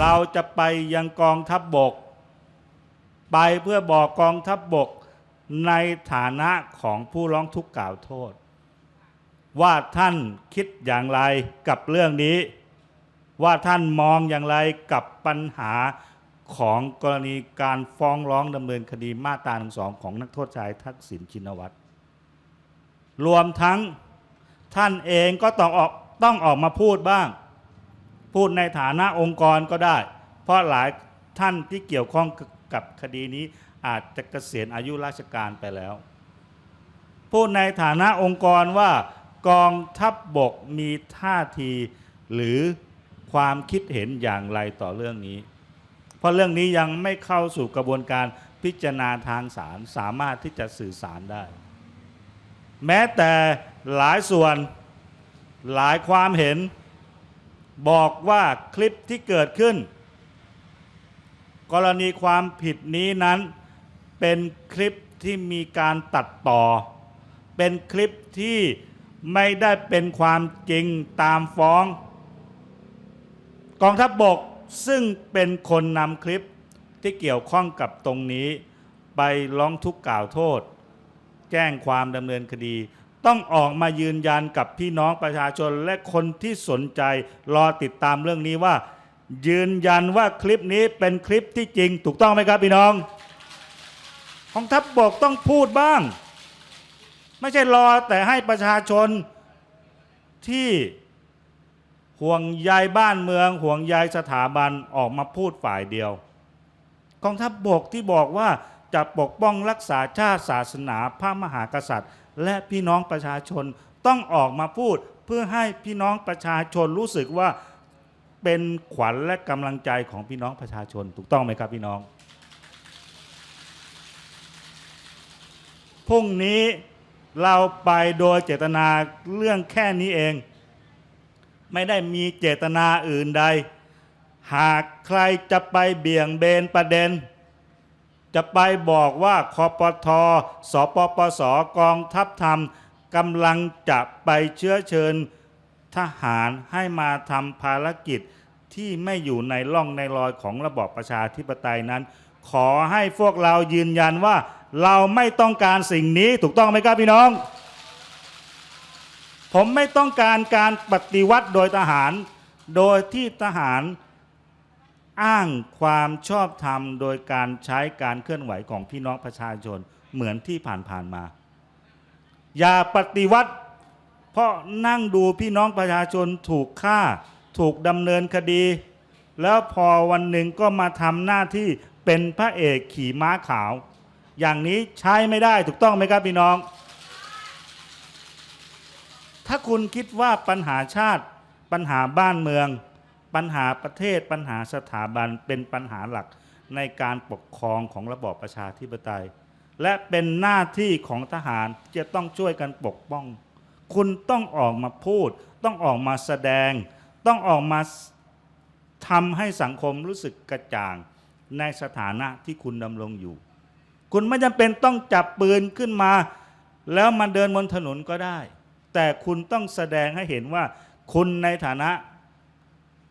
เราจะไปยังกองทัพบบก ไปเพื่อบอกกองทัพบบกในฐานะของผู้ร้องทุกข์กล่าวโทษ ว่าท่านคิดอย่างไรกับเรื่องนี้ ว่าท่านมองอย่างไรกับปัญหาของกรณีการฟ้องร้องดำเนินคดีมาตราหนึ่งสองของนักโทษชายทักษิณชินวัตรรวมทั้งท่านเองก็ต้องออกต้องออกมาพูดบ้าง พูดในฐานะองค์กรก็ได้ เพราะหลายท่านที่เกี่ยวข้องกับคดีนี้อาจจะเกษียณอายุราชการไปแล้ว พูดในฐานะองค์กรว่ากองทัพบบกมีท่าทีหรือความคิดเห็นอย่างไรต่อเรื่องนี้ เพราะเรื่องนี้ยังไม่เข้าสู่กระบวนการพิจารณาทางศาลสามารถที่จะสื่อสารได้ แม้แต่หลายส่วนหลายความเห็น บอกว่าคลิปที่เกิดขึ้น กรณีความผิดนี้นั้นเป็นคลิปที่มีการตัดต่อ เป็นคลิปที่ไม่ได้เป็นความจริงตามฟ้อง กองทัพบบกซึ่งเป็นคนนำคลิปที่เกี่ยวข้องกับตรงนี้ ไปร้องทุกข์กล่าวโทษ แจ้งความดำเนินคดี ต้องออกมายืนยันกับพี่น้องประชาชนและคนที่สนใจรอติดตามเรื่องนี้ว่า ยืนยันว่าคลิปนี้เป็นคลิปที่จริง ถูกต้องไหมครับพี่น้องกองทัพบบกต้องพูดบ้าง ไม่ใช่รอแต่ให้ประชาชนที่ห่วงใยบ้านเมือง ห่วงใยสถาบันออกมาพูดฝ่ายเดียว กองทัพบบกที่บอกว่า จะปกป้องรักษาชาติศาสนาพระมหากษัตริย์ และพี่น้องประชาชนต้องออกมาพูดเพื่อให้พี่น้องประชาชนรู้สึกว่าเป็นขวัญและกำลังใจของพี่น้องประชาชนถูกต้องไหมครับพี่น้องพรุ่งนี้เราไปโดยเจตนาเรื่องแค่นี้เอง ไม่ได้มีเจตนาอื่นใด หากใครจะไปเบี่ยงเบนประเด็น จะไปบอกว่าคอปทอสปปสกองทัพธรรมกำลังจะไปเชื้อเชิญทหารให้มาทำภารกิจที่ไม่อยู่ในร่องในรอยของระบอบประชาธิปไตยนั้น ขอให้พวกเรายืนยันว่าเราไม่ต้องการสิ่งนี้ถูกต้องไหมครับพี่น้อง ผมไม่ต้องการการปฏิวัติโดยทหาร โดยที่ทหาร อ้างความชอบธรรมโดยการใช้การเคลื่อนไหวของพี่น้องประชาชนเหมือนที่ผ่านๆมา อย่าปฏิวัติ เพราะนั่งดูพี่น้องประชาชนถูกฆ่า ถูกดำเนินคดี แล้วพอวันหนึ่งก็มาทำหน้าที่เป็นพระเอกขี่ม้าขาว อย่างนี้ใช้ไม่ได้ถูกต้องไหมครับพี่น้อง ถ้าคุณคิดว่าปัญหาชาติปัญหาบ้านเมือง ปัญหาประเทศปัญหาสถาบันเป็นปัญหาหลักในการปกครองของระบอบประชาธิปไตย และเป็นหน้าที่ของทหารจะต้องช่วยกันปกป้อง คุณต้องออกมาพูด ต้องออกมาแสดง ต้องออกมาทำให้สังคมรู้สึกกระจ่างในสถานะที่คุณดำรงอยู่ คุณไม่จำเป็นต้องจับปืนขึ้นมา แล้วมาเดินบนถนนก็ได้ แต่คุณต้องแสดงให้เห็นว่าคุณในฐานะ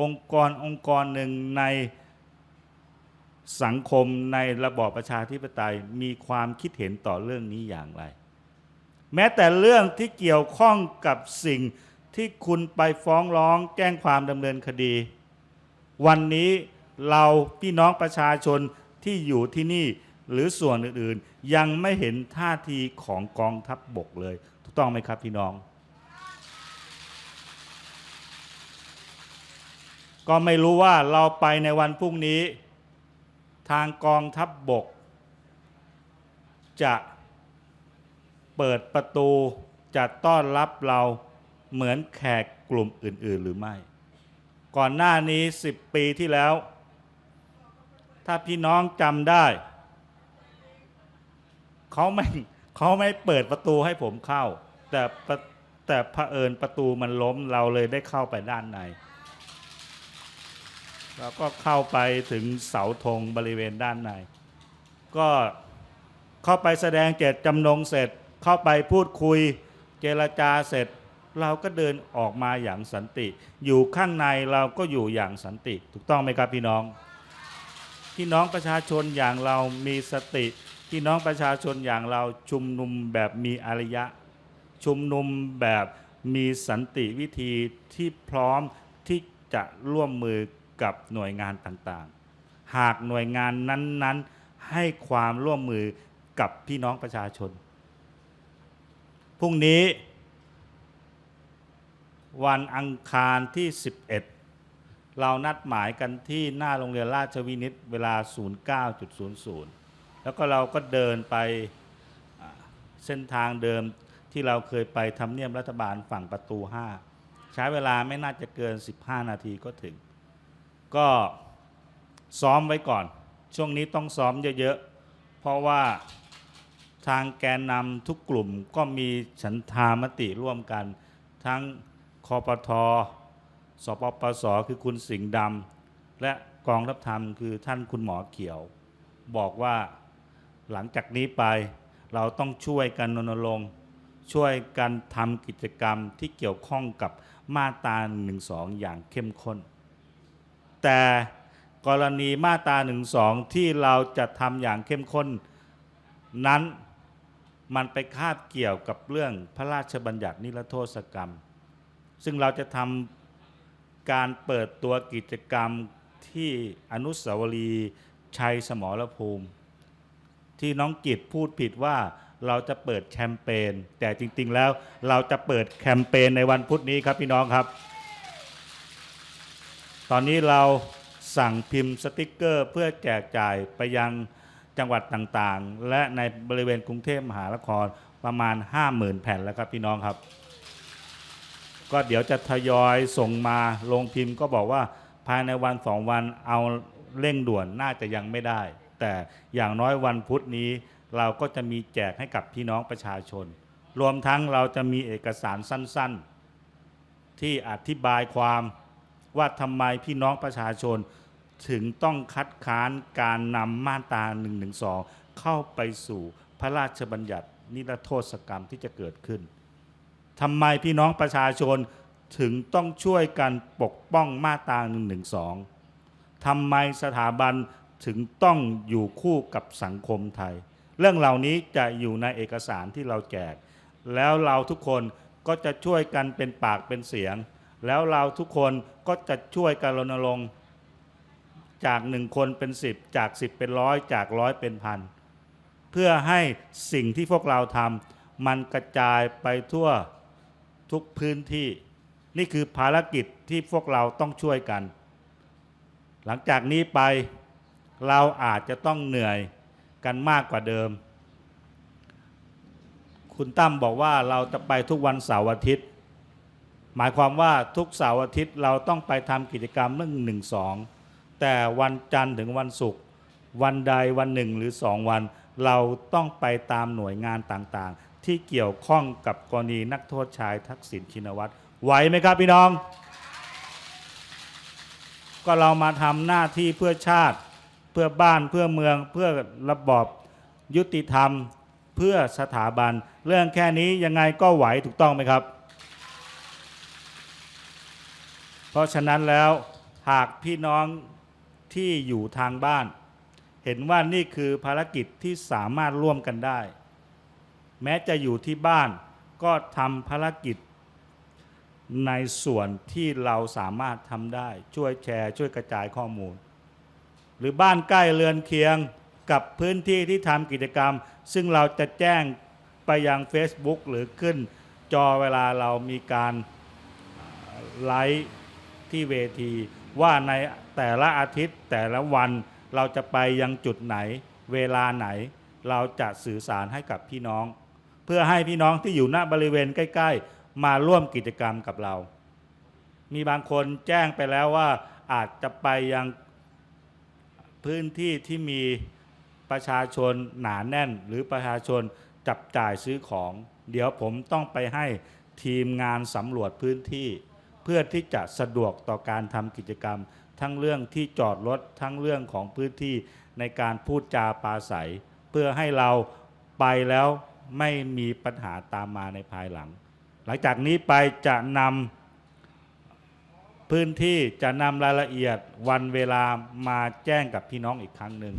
องค์กรองค์กรหนึ่งในสังคมในระบอบประชาธิปไตยมีความคิดเห็นต่อเรื่องนี้อย่างไร แม้แต่เรื่องที่เกี่ยวข้องกับสิ่งที่คุณไปฟ้องร้องแจ้งความดำเนินคดี วันนี้เราพี่น้องประชาชนที่อยู่ที่นี่หรือส่วนอื่นๆ ยังไม่เห็นท่าทีของกองทัพบบกเลย ถูกต้องไหมครับพี่น้อง ก็ไม่รู้ว่าเราไปในวันพรุ่งนี้ ทางกองทัพบบก จะเปิดประตูจะต้อนรับเราเหมือนแขกกลุ่มอื่น ๆ หรือไม่ ก่อนหน้านี้ 10 ปีที่แล้ว ถ้าพี่น้องจำได้เขาไม่เขาไม่เปิดประตูให้ผมเข้า แต่แต่เผอิญประตูมันล้มเราเลยได้เข้าไปด้านใน เราก็เข้าไปถึงเสาธงบริเวณด้านใน ก็เข้าไปแสดงเจตจำนงเสร็จ เข้าไปพูดคุยเจรจาเสร็จ เราก็เดินออกมาอย่างสันติ อยู่ข้างในเราก็อยู่อย่างสันติ ถูกต้องไหมครับพี่น้องพี่น้องประชาชนอย่างเรามีสติพี่น้องประชาชนอย่างเราชุมนุมแบบมีอารยะ ชุมนุมแบบมีสันติวิธีที่พร้อมที่จะร่วมมือ กับหน่วยงานต่างๆ หากหน่วยงานนั้นๆ ให้ความร่วมมือกับพี่น้องประชาชน พรุ่งนี้ วันอังคารที่ 11 เรานัดหมายกันที่หน้าโรงเรียนราชวินิตเวลา 09.00 แล้วก็เราก็เดินไปเส้นทางเดิมที่เราเคยไปทำเนียบรัฐบาลฝั่งประตู 5 ใช้เวลาไม่น่าจะเกิน 15 นาทีก็ถึง ก็ซ้อมไว้ก่อน ช่วงนี้ต้องซ้อมเยอะๆ เพราะว่าทางแกนนำทุกกลุ่มก็มีฉันทามติร่วมกัน ทั้งคอปทอสปปส คือคุณสิงห์ดำและกองทัพธรรมคือท่านคุณหมอเขียว บอกว่าหลังจากนี้ไปเราต้องช่วยกันรณรงค์ช่วยกันทำกิจกรรมที่เกี่ยวข้องกับมาตรา1นึอย่างเข้มข้น แต่กรณีมาตรา1นึที่เราจะทำอย่างเข้มข้นนั้นมันไปคาบเกี่ยวกับเรื่องพระราชบัญญัตินิรโทษกรรม ซึ่งเราจะทำการเปิดตัวกิจกรรมที่อนุสาวรีย์ชัยสมรภูมิ ที่น้องกิตพูดผิดว่าเราจะเปิดแคมเปญแต่จริง ๆ แล้วเราจะเปิดแคมเปญในวันพุธนี้ครับพี่น้องครับ ตอนนี้เราสั่งพิมพ์สติกเกอร์ เพื่อแจกจ่ายไปยังจังหวัดต่างๆ และในบริเวณกรุงเทพมหานครประมาณ 50,000 แผ่นแล้วครับพี่น้องครับ ก็เดี๋ยวจะทยอยส่งมาลงพิมพ์ก็บอกว่าภายในวันสองวันเอาเร่งด่วนน่าจะยังไม่ได้ แต่อย่างน้อยวันพุธนี้ เราก็จะมีแจกให้กับพี่น้องประชาชน รวมทั้งเราจะมีเอกสารสั้น ๆ ที่อธิบายความ ว่าทำไมพี่น้องประชาชน ถึงต้องคัดค้านการนำมาตรา1นึเข้าไปสู่พระราชบัญญัตินิรโทษกรรมที่จะเกิดขึ้นทำไมพี่น้องประชาชนถึงต้องช่วยกันปกป้องมาตรา1นึทำไมสถาบันถึงต้องอยู่คู่กับสังคมไทย เรื่องเหล่านี้จะอยู่ในเอกสารที่เราแจก แล้วเราทุกคนก็จะช่วยกันเป็นปากเป็นเสียง แล้วเราทุกคนก็จะช่วยกันรณรงค์จากหนึ่งคนเป็นสิบจากสิบเป็นร้อยจากร้อยเป็นพันเพื่อให้สิ่งที่พวกเราทำมันกระจายไปทั่วทุกพื้นที่ นี่คือภารกิจที่พวกเราต้องช่วยกัน หลังจากนี้ไปเราอาจจะต้องเหนื่อยกันมากกว่าเดิม คุณตั้มบอกว่าเราจะไปทุกวันเสาร์อาทิตย์ หมายความว่าทุกเสาร์อาทิตย์เราต้องไปทำกิจกรรมเรื่องหนึ่งสองแต่วันจันทร์ถึงวันศุกร์วันใดวันหนึ่งหรือสองวัน เราต้องไปตามหน่วยงานต่างๆ ที่เกี่ยวข้องกับกรณีนักโทษชายทักษิณชินวัตรไหวไหมครับพี่น้อง ก็เรามาทำหน้าที่เพื่อชาติ เพื่อบ้านเพื่อเมือง เพื่อระบอบยุติธรรม เพื่อสถาบัน เรื่องแค่นี้ยังไงก็ไหวถูกต้องไหมครับ เพราะฉะนั้นแล้วหากพี่น้องที่อยู่ทางบ้าน เห็นว่านี่คือภารกิจที่สามารถร่วมกันได้ แม้จะอยู่ที่บ้านก็ทำภารกิจในส่วนที่เราสามารถทำได้ ช่วยแชร์ ช่วยกระจายข้อมูล หรือบ้านใกล้เรือนเคียงกับพื้นที่ที่ทำกิจกรรม ซึ่งเราจะแจ้งไปยัง Facebook หรือขึ้นจอเวลาเรามีการไลฟ์ ที่เวที ว่าในแต่ละอาทิตย์แต่ละวันเราจะไปยังจุดไหน เวลาไหน เราจะสื่อสารให้กับพี่น้อง เพื่อให้พี่น้องที่อยู่ณบริเวณใกล้ ๆ มาร่วมกิจกรรมกับเรา มีบางคนแจ้งไปแล้วว่าอาจจะไปยังพื้นที่ที่มีประชาชนหนาแน่น หรือประชาชนจับจ่ายซื้อของ เดี๋ยวผมต้องไปให้ทีมงานสำรวจพื้นที่ เพื่อที่จะสะดวกต่อการทำกิจกรรม ทั้งเรื่องที่จอดรถทั้งเรื่องของพื้นที่ในการพูดจาปาศัย เพื่อให้เราไปแล้วไม่มีปัญหาตามมาในภายหลัง หลังจากนี้ไปจะนำพื้นที่จะนำรายละเอียดวันเวลามาแจ้งกับพี่น้องอีกครั้งหนึ่ง